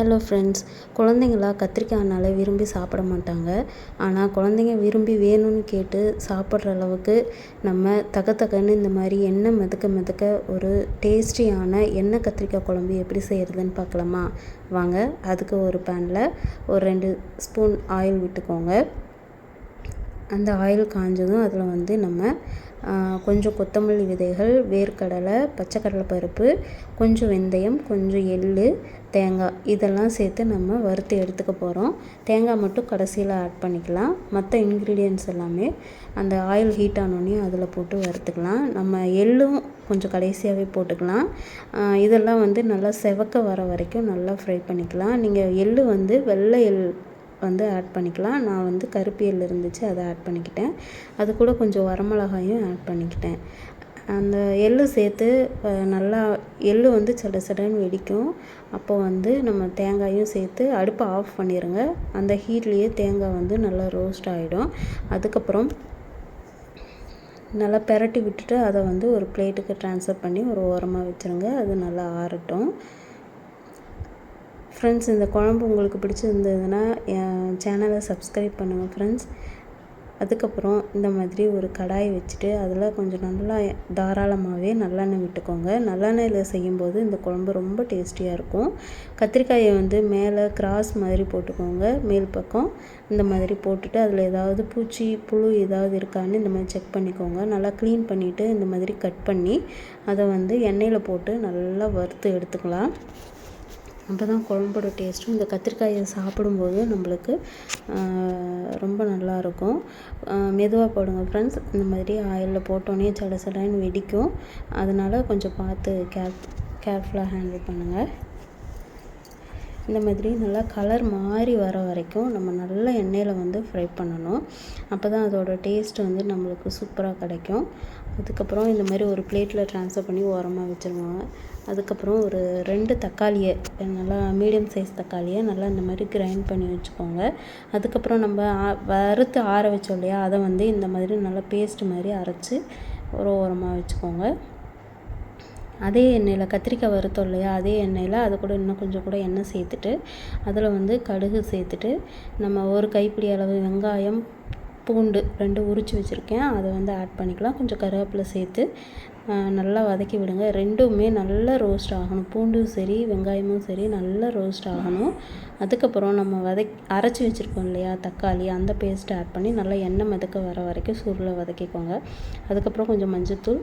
Hello friends குழந்தைங்களா கத்திரிக்காய்னால விரும்பி சாப்பிட மாட்டாங்க. ஆனால் குழந்தைங்க விரும்பி வேணும்னு கேட்டு சாப்பிட்ற அளவுக்கு நம்ம தக தகன்னு இந்த மாதிரி எண்ணெய் மிதக்க மிதக்க ஒரு டேஸ்டியான எண்ணெய் கத்திரிக்காய் குழம்பு எப்படி செய்கிறதுன்னு பார்க்கலாமா? வாங்க அதுக்கு ஒரு பேனில் ஒரு ரெண்டு ஸ்பூன் ஆயில் விட்டுக்கோங்க. அந்த ஆயில் காஞ்சதும் அதில் வந்து நம்ம கொஞ்சம் கொத்தமல்லி விதைகள் வேர்க்கடலை பச்சைக்கடலை பருப்பு கொஞ்சம் வெந்தயம் கொஞ்சம் எள் தேங்காய் இதெல்லாம் சேர்த்து நம்ம வறுத்து எடுத்துக்க போகிறோம் தேங்காய் மட்டும் கடைசியில் ஆட் பண்ணிக்கலாம். மற்ற இன்க்ரீடியன்ஸ் எல்லாமே அந்த ஆயில் ஹீட் ஆனோடனே அதில் போட்டு வறுத்துக்கலாம். நம்ம எள்ளும் கொஞ்சம் கடைசியாகவே போட்டுக்கலாம். இதெல்லாம் வந்து நல்லா செவக்க வர வரைக்கும் நல்லா ஃப்ரை பண்ணிக்கலாம். நீங்கள் எள் வந்து வெள்ளை எள் வந்து ஆட் பண்ணிக்கலாம். நான் வந்து கருப்பியல் இருந்துச்சு அதை ஆட் பண்ணிக்கிட்டேன். அது கூட கொஞ்சம் வரமிளகாயும் ஆட் பண்ணிக்கிட்டேன். அந்த எள் சேர்த்து நல்லா எள் வந்து சட சடன்னு வெடிக்கும். அப்போ வந்து நம்ம தேங்காயும் சேர்த்து அடுப்பை ஆஃப் பண்ணிடுங்க அந்த ஹீட்லேயே தேங்காய் வந்து நல்லா ரோஸ்ட் ஆகிடும் அதுக்கப்புறம் நல்லா பெரட்டி விட்டுட்டு அதை வந்து ஒரு பிளேட்டுக்கு ட்ரான்ஸ்ஃபர் பண்ணி ஒரு ஓரமாக வச்சுருங்க. அது நல்லா ஆறட்டும். ஃப்ரெண்ட்ஸ் இந்த குழம்பு உங்களுக்கு பிடிச்சிருந்ததுன்னா என் சேனலை சப்ஸ்கிரைப் பண்ணுங்கள் ஃப்ரெண்ட்ஸ் அதுக்கப்புறம் இந்த மாதிரி ஒரு கடாய் வச்சுட்டு அதில் கொஞ்சம் நல்லா தாராளமாகவே நல்லெண்ணெய் விட்டுக்கோங்க. நல்லெண்ணெயில் செய்யும்போது இந்த குழம்பு ரொம்ப டேஸ்டியாக இருக்கும். கத்திரிக்காயை வந்து மேலே கிராஸ் மாதிரி போட்டுக்கோங்க. மேல் பக்கம் இந்த மாதிரி போட்டுட்டு அதில் ஏதாவது பூச்சி புழு ஏதாவது இருக்கான்னு இந்த மாதிரி செக் பண்ணிக்கோங்க. நல்லா க்ளீன் பண்ணிவிட்டு இந்த மாதிரி கட் பண்ணி அதை வந்து எண்ணெயில் போட்டு நல்லா வறுத்து எடுத்துக்கலாம். அப்போ தான் குழம்போட டேஸ்ட்டும் இந்த கத்திரிக்காயை சாப்பிடும்போது நம்மளுக்கு ரொம்ப நல்லாயிருக்கும் மெதுவாக போடுங்க ஃப்ரெண்ட்ஸ் இந்த மாதிரி ஆயிலில் போட்டோன்னே சட சடன்னு வெடிக்கும். அதனால் கொஞ்சம் பார்த்து கேர் கேர்ஃபுல்லாக ஹேண்டில் பண்ணுங்கள் இந்த மாதிரி நல்லா கலர் மாறி வர வரைக்கும் நம்ம நல்ல எண்ணெயில் வந்து ஃப்ரை பண்ணணும். அப்போ தான் அதோட டேஸ்ட் வந்து நம்மளுக்கு சூப்பராக கிடைக்கும். அதுக்கப்புறம் இந்த மாதிரி ஒரு பிளேட்டில் ட்ரான்ஸ்ஃபர் பண்ணி ஓரமாக வச்சுருவாங்க. அதுக்கப்புறம் ஒரு ரெண்டு தக்காளியை நல்லா மீடியம் சைஸ் தக்காளியை நல்லா இந்த மாதிரி கிரைண்ட் பண்ணி வச்சுக்கோங்க. அதுக்கப்புறம் நம்ம வறுத்து ஆற வச்சோம் இல்லையா அதை வந்து இந்த மாதிரி நல்லா பேஸ்ட் மாதிரி அரைச்சி ஒரு ஓரமாக வச்சுக்கோங்க. அதே எண்ணெயில் கத்திரிக்காய் வறுத்தோம் இல்லையா அதே எண்ணெயில் அது கூட இன்னும் கொஞ்சம் கூட எண்ணெய் சேர்த்துட்டு அதில் வந்து கடுகு சேர்த்துட்டு நம்ம ஒரு கைப்பிடி அளவு வெங்காயம் பூண்டு ரெண்டு உரித்து வச்சுருக்கேன். அதை வந்து ஆட் பண்ணிக்கலாம். கொஞ்சம் கருவேப்பிலை சேர்த்து நல்லா வதக்கி விடுங்க. ரெண்டுமே நல்லா ரோஸ்ட் ஆகணும். பூண்டும் சரி வெங்காயமும் சரி நல்லா ரோஸ்ட் ஆகணும். அதுக்கப்புறம் நம்ம வதக் அரைச்சி வச்சுருக்கோம் இல்லையா தக்காளி அந்த பேஸ்ட்டை ஆட் பண்ணி நல்லா எண்ணெய் மிதக்க வர வரைக்கும் சூரில் வதக்கிக்கோங்க. அதுக்கப்புறம் கொஞ்சம் மஞ்சத்தூள்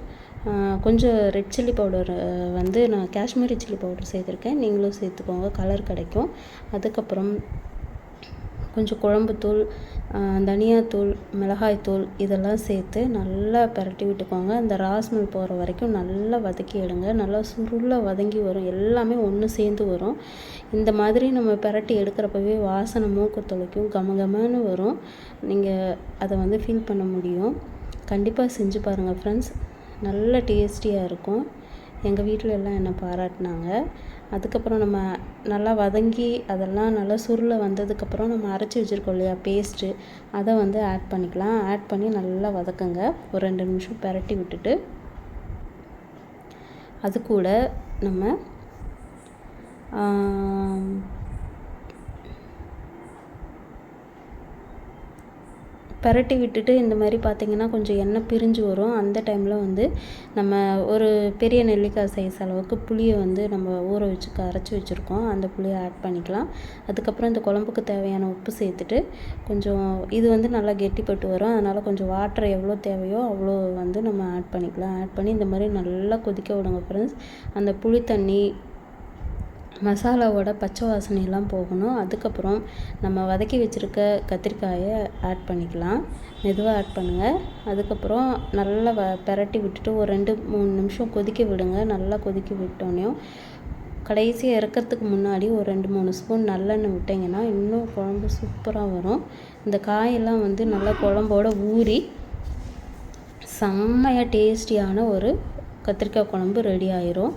கொஞ்சம் ரெட் சில்லி பவுடர் வந்து நான் காஷ்மீரி சில்லி பவுடர் சேர்த்துருக்கேன். நீங்களும் சேர்த்துக்கோங்க. கலர் கிடைக்கும். அதுக்கப்புறம் கொஞ்சம் குழம்புத்தூள் தனியாத்தூள் மிளகாய்த்தூள் இதெல்லாம் சேர்த்து நல்லா பரட்டி விட்டுக்கோங்க. அந்த ராஸ்மல் போகிற வரைக்கும் நல்லா வதக்கி எடுங்க. நல்லா சுருளாக வதங்கி வரும். எல்லாமே ஒன்று சேர்ந்து வரும். இந்த மாதிரி நம்ம பரட்டி எடுக்கிறப்பவே வாசனை மூக்கு தொலைக்கும். கமகமன்னு வரும். நீங்கள் அதை வந்து ஃபீல் பண்ண முடியும். கண்டிப்பாக செஞ்சு பாருங்கள் ஃப்ரெண்ட்ஸ் நல்ல டேஸ்டியாக இருக்கும். எங்கள் வீட்டில் எல்லாம் என்னை பாராட்டினாங்க? அதுக்கப்புறம் நம்ம நல்லா வதங்கி அதெல்லாம் நல்லா சுருள வந்ததுக்கப்புறம் நம்ம அரைச்சி வச்சுருக்கோம் இல்லையா பேஸ்ட்டு அதை வந்து ஆட் பண்ணிக்கலாம். ஆட் பண்ணி நல்லா வதக்குங்க. ஒரு ரெண்டு நிமிஷம் பெரட்டி விட்டுட்டு அது கூட நம்ம பரட்டி விட்டுட்டு இந்த மாதிரி பார்த்திங்கன்னா கொஞ்சம் எண்ணெய் பிரிஞ்சு வரும். அந்த டைமில் வந்து நம்ம ஒரு பெரிய நெல்லிக்காய் சைஸ் அளவுக்கு புளியை வந்து நம்ம ஊற வச்சு கரைச்சி வச்சுருக்கோம். அந்த புளியை ஆட் பண்ணிக்கலாம். அதுக்கப்புறம் இந்த குழம்புக்கு தேவையான உப்பு சேர்த்துட்டு கொஞ்சம் இது வந்து நல்லா கெட்டிப்பட்டு வரும். அதனால் கொஞ்சம் வாட்டர் எவ்வளோ தேவையோ அவ்வளோ வந்து நம்ம ஆட் பண்ணிக்கலாம். ஆட் பண்ணி இந்த மாதிரி நல்லா கொதிக்க விடுங்க ஃப்ரெண்ட்ஸ் அந்த புளி தண்ணி மசாலாவோட பச்சை வாசனையெல்லாம் போகணும். அதுக்கப்புறம் நம்ம வதக்கி வச்சுருக்க கத்திரிக்காயை ஆட் பண்ணிக்கலாம். மெதுவாக ஆட் பண்ணுங்கள் அதுக்கப்புறம் நல்லா வ பெரட்டி விட்டுட்டு ஒரு ரெண்டு மூணு நிமிஷம் கொதிக்க விடுங்க. நல்லா கொதிக்க விட்டோன்னே கடைசியாக இறக்கிறதுக்கு முன்னாடி ஒரு ரெண்டு மூணு ஸ்பூன் நல்லெண்ணெய் விட்டிங்கன்னா இன்னும் குழம்பு சூப்பராக வரும். இந்த காயெல்லாம் வந்து நல்லா குழம்போட ஊறி செம்மையாக டேஸ்டியான ஒரு கத்திரிக்காய் குழம்பு ரெடி ஆயிரும்.